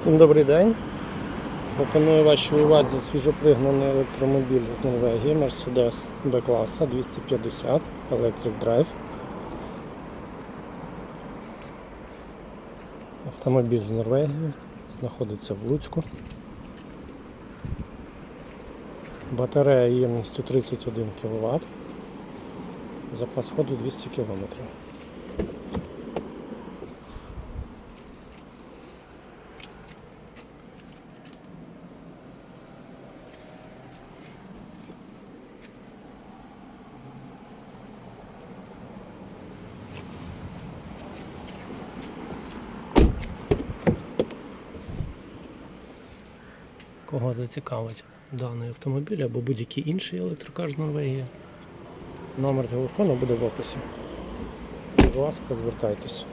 Всім добрий день. Пропоную вашій увазі свіжопригнаний електромобіль з Норвегії Mercedes B-класа 250 Electric Drive. Автомобіль з Норвегії знаходиться в Луцьку. Батарея ємністю 31 кВт. Запас ходу 200 км. Кого зацікавить даний автомобіль або будь-який інший електрокар з Норвегії. Номер телефону буде в описі. Будь ласка, звертайтеся.